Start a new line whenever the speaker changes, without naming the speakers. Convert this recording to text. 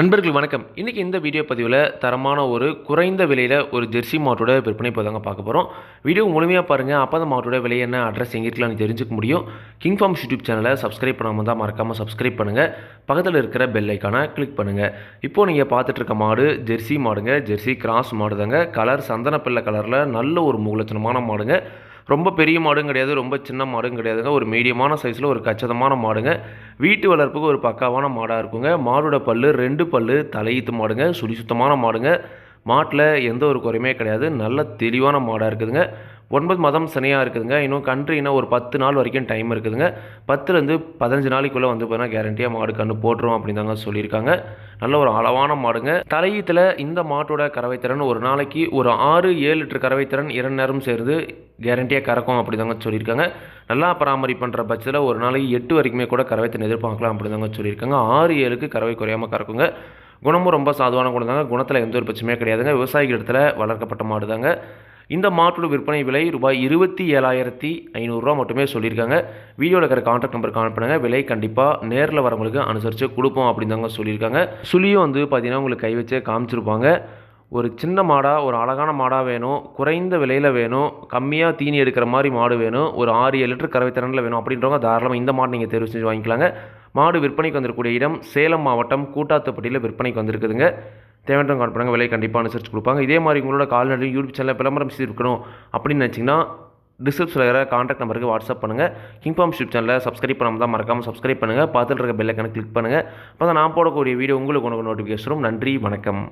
நண்பர்கள் வணக்கம். இன்றைக்கி இந்த வீடியோ பதிவில் தரமான ஒரு குறைந்த விலையில் ஒரு ஜெர்சி மாட்டோட விற்பனை இப்போ தாங்க பார்க்க போகிறோம் வீடியோ முழுமையாக பாருங்கள் அப்போ அந்த மாட்டோட விலை என்ன அட்ரஸ் எங்கே இருக்கலாம்னு தெரிஞ்சுக்க முடியும். கிங் ஃபார்ம்ஸ் யூடியூப் சேனலை சப்ஸ்கிரைப் பண்ணாமல் தான் மறக்காமல் சப்ஸ்கிரைப் பண்ணுங்கள் பக்கத்தில் இருக்கிற பெல் ஐக்கானை கிளிக் பண்ணுங்கள் இப்போது நீங்கள் பார்த்துட்டு இருக்க மாடு ஜெர்சி மாடுங்க. ஜெர்சி கிராஸ் மாடு தாங்க கலர் சந்தனப்பிள்ளை கலரில் நல்ல ஒரு மூலச்சனமான மாடுங்க. ரொம்ப பெரிய மாடும் கிடையாது. ரொம்ப சின்ன மாடும் கிடையாதுங்க. ஒரு மீடியமான சைஸில் ஒரு கச்சிதமான மாடுங்க. வீட்டு வளர்ப்புக்கு ஒரு பக்காவான மாடாக இருக்குங்க. மாடோட பல்லு ரெண்டு பல்லு தலையீத்து மாடுங்க. சுடி சுத்தமான மாடுங்க. மாட்டில் எந்த ஒரு குறையுமே கிடையாது. நல்ல தெளிவான மாடாக இருக்குதுங்க. ஒன்பது மாதம் சனியாக இருக்குதுங்க. இன்னும் கன்றுனா ஒரு பத்து நாள் வரைக்கும் டைம் இருக்குதுங்க. பத்துலேருந்து பதினஞ்சு நாளைக்குள்ளே வந்து பார்த்தீங்கன்னா கேரண்டியாக மாடு கன்று போட்டுரும் அப்படின்னு தாங்க சொல்லியிருக்காங்க. நல்ல ஒரு அளவான மாடுங்க. தலையீத்தில் இந்த மாட்டோட கறவைத்திறன் ஒரு நாளைக்கு ஒரு ஆறு ஏழு லிட்டர் கறவைத்திறன் இரண்டு நேரம் சேர்ந்து கேரண்டியாக கறக்கும் அப்படி தாங்க சொல்லியிருக்காங்க. நல்லா பராமரிப்பு பண்ணுற பட்சத்தில் ஒரு நாளைக்கு எட்டு வரைக்குமே கூட கறவைத்திறன் எதிர்பார்க்கலாம் அப்படி தாங்க சொல்லியிருக்காங்க. ஆறு ஏழுக்கு கறவை குறையாமல் கறக்குங்க. குணமும் ரொம்ப சாதுவான குணம் தாங்க. குணத்தில் எந்த ஒரு பிரச்சனையும் கிடையாதுங்க. விவசாயிகள் இடத்துல வளர்க்கப்பட்ட மாடு தாங்க இந்த மாட்டோட விற்பனை விலை ரூபாய் இருபத்தி ஏழாயிரத்தி ஐநூறுரூவா மட்டுமே சொல்லியிருக்காங்க. வீடியோவில் இருக்கிற கான்டாக்ட் நம்பர் கால் பண்ணுங்கள் விலை கண்டிப்பாக நேரில் வரவங்களுக்கு அனுசரித்து கொடுப்போம் அப்படின்னு தாங்க சொல்லியிருக்காங்க. சுழியும் வந்து பார்த்தீங்கன்னா உங்களுக்கு கை வச்சே காமிச்சிருப்பாங்க. ஒரு சின்ன மாடாக ஒரு அழகான மாடாக வேணும். குறைந்த விலையில் வேணும். கம்மியாக தீனி எடுக்கிற மாதிரி மாடு வேணும். ஒரு ஆறு ஏழு லிட்டர் கறவை திறனில் வேணும் அப்படின்றவங்க தாராளமாக இந்த மாடு நீங்கள் தேர்வு செஞ்சு வாங்கிக்கலாங்க. மாடு விற்பனைக்கு வந்திருக்கக்கூடிய இடம் சேலம் மாவட்டம் கூட்டாத்துப்பட்டியில் விற்பனைக்கு வந்திருக்குதுங்க. தேவையான கால் பண்ணுங்கள் விலை கண்டிப்பாக அனுசரித்து கொடுப்பாங்க. இதே மாதிரி உங்களோட கால்நடை யூடியூப் சேனலில் விளம்பரம் செய்திருக்கணும் அப்படின்னு நினச்சிங்கன்னா டிஸ்கிரிப்ஷனில் இருக்கிற காண்டாக்ட் நம்பருக்கு வாட்ஸ்அப் பண்ணுங்கள் கிங்ஃபார்ம் ஷிப் சேனலில் சப்ஸ்கிரைப் பண்ணாமல் தான் மறக்காமல் சப்ஸ்கிரைப் பண்ணுங்கள் பார்த்துட்டு இருக்க பெல்லைக்கான கிளிக் பண்ணுங்கள் அப்போ தான் நான் போடக்கூடிய வீடியோ உங்களுக்கு உனக்கு நோட்டிஃபிகேஷனும் நன்றி வணக்கம்.